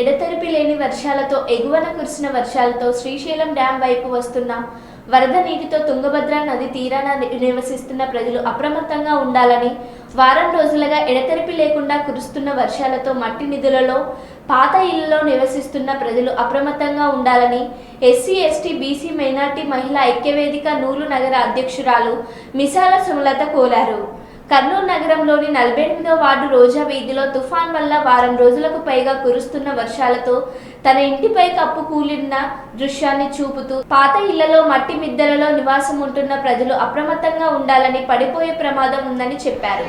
ఎడతెరిపి లేని వర్షాలతో ఎగువన కురిసిన వర్షాలతో శ్రీశైలం డ్యాం వైపు వస్తున్న. వరద నీటితో తుంగభద్ర నది తీరాన నివసిస్తున్న ప్రజలు అప్రమత్తంగా ఉండాలని వారం రోజులుగా ఎడతెరిపి లేకుండా కురుస్తున్న వర్షాలతో మట్టి నిధులలో పాత ఇళ్ళలో నివసిస్తున్న ప్రజలు అప్రమత్తంగా ఉండాలని ఎస్సీ ఎస్టీ బీసీ మైనార్టీ మహిళా ఐక్యవేదిక నూలు నగర అధ్యక్షురాలు మిసాల సుమలత కోరారు. కర్నూలు నగరంలోని నలభై ఎనిమిదో వార్డు రోజా వీధిలో తుఫాన్ వల్ల వారం రోజులకు పైగా కురుస్తున్న వర్షాలతో తన ఇంటిపై కప్పు కూలిన దృశ్యాన్ని చూపుతూ పాత ఇళ్ళలో మట్టి మిద్దెలలో నివాసం ఉంటున్న ప్రజలు అప్రమత్తంగా ఉండాలని పడిపోయే ప్రమాదం ఉందని చెప్పారు.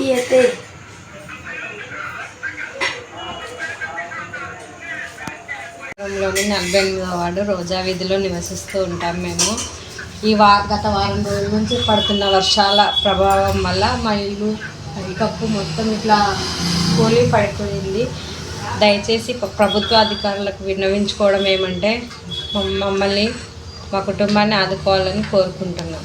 Siete. లోని నలభై వార్డు రోజా వీధిలో నివసిస్తూ ఉంటాం మేము. ఈ వా గత వారం రోజుల నుంచి పడుతున్న వర్షాల ప్రభావం వల్ల మా ఇల్లు పైకప్పు మొత్తం ఇట్లా కూలి పడిపోయింది. దయచేసి ప్రభుత్వ అధికారులకు విన్నవించుకోవడం ఏమంటే మమ్మల్ని మా కుటుంబాన్ని ఆదుకోవాలని కోరుకుంటున్నాం.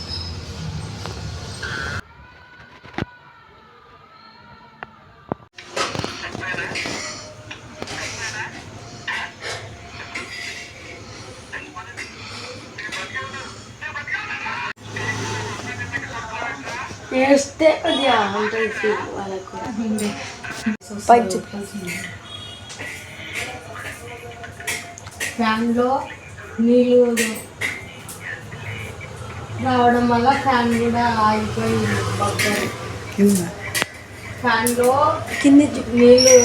వేస్తే అది ఉంటుంది ఫీల్ వాళ్ళకు పైకి చెప్పు. ఫ్యాన్లో నీళ్ళు రావడం వల్ల ఫ్యాన్ కూడా ఆగిపోయింది బగ్గర్ ఫ్యాన్లో కింద నీళ్ళు